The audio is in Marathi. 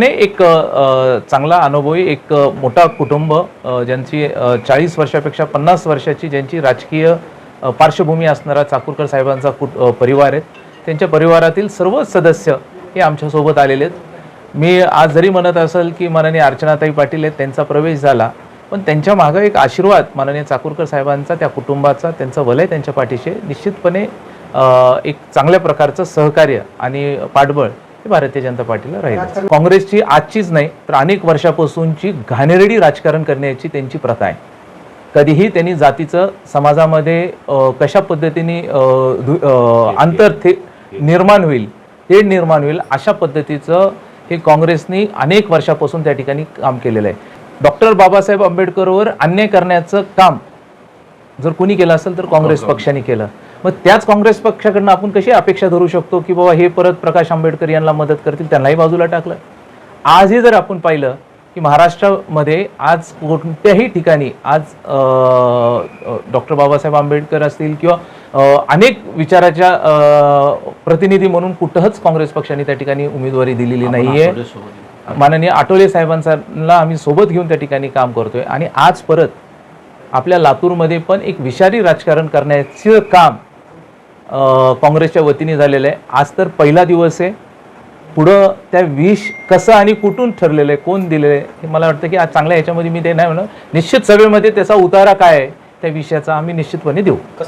ने एक चांगला चांगला अनुभवी एक मोठा कुटुंब ज्यांची चाळीस वर्षापेक्षा पन्नास वर्षाची ज्यांची राजकीय पार्श्वभूमी असणारा चाकूरकर साहेबांचा कुट परिवार आहेत त्यांच्या परिवारातील सर्व सदस्य हे आमच्यासोबत आलेले आहेत. मी आज जरी म्हणत असेल की माननीय अर्चनाताई पाटील आहेत त्यांचा प्रवेश झाला पण त्यांच्या मागं एक आशीर्वाद माननीय चाकूरकर साहेबांचा त्या कुटुंबाचा त्यांचं वलय त्यांच्या पाठीशी निश्चितपणे एक चांगल्या प्रकारचं सहकार्य आणि पाठबळ हे भारतीय जनता पार्टीला राहील काँग्रेसची आजचीच नाही तर अनेक वर्षापासूनची घाणेरडी राजकारण करण्याची त्यांची प्रथा आहे. कधीही त्यांनी जातीचं समाजामध्ये कशा पद्धतीने आंतर अंतर थे निर्माण होईल ते निर्माण होईल अशा पद्धतीचं हे काँग्रेसनी अनेक वर्षापासून त्या ठिकाणी काम केलेलं आहे. डॉक्टर बाबासाहेब आंबेडकरवर अन्याय करण्याचं काम जर कोणी केलं असेल तर काँग्रेस पक्षाने केलं. मग त्याच काँग्रेस पक्षाकडनं आपण कशी अपेक्षा धरू शकतो की बाबा हे परत प्रकाश आंबेडकर यांना मदत करतील त्यांनाही बाजूला टाकलं? आजही जर आपण पाहिलं की महाराष्ट्रामध्ये आज कोणत्याही ठिकाणी आज डॉक्टर बाबासाहेब आंबेडकर असतील किंवा अनेक विचाराच्या प्रतिनिधी म्हणून कुठंच काँग्रेस पक्षाने त्या ठिकाणी उमेदवारी दिलेली नाहीये. माननीय आठवले साहेबांना आम्ही सोबत घेऊन त्या ठिकाणी काम करतोय आणि आज परत आपल्या लातूरमध्ये पण एक विषारी राजकारण करण्याचं काम काँग्रेसच्या वतीने झालेलं आहे. आज तर पहिला दिवस आहे. पुढं त्या विष कसं आणि कुठून ठरलेलं आहे कोण दिलेलं आहे हे मला वाटतं की आज चांगल्या ह्याच्यामध्ये मी ते नाही म्हणून निश्चित सभेमध्ये त्याचा उतारा काय आहे त्या विषयाचा आम्ही निश्चितपणे देऊ.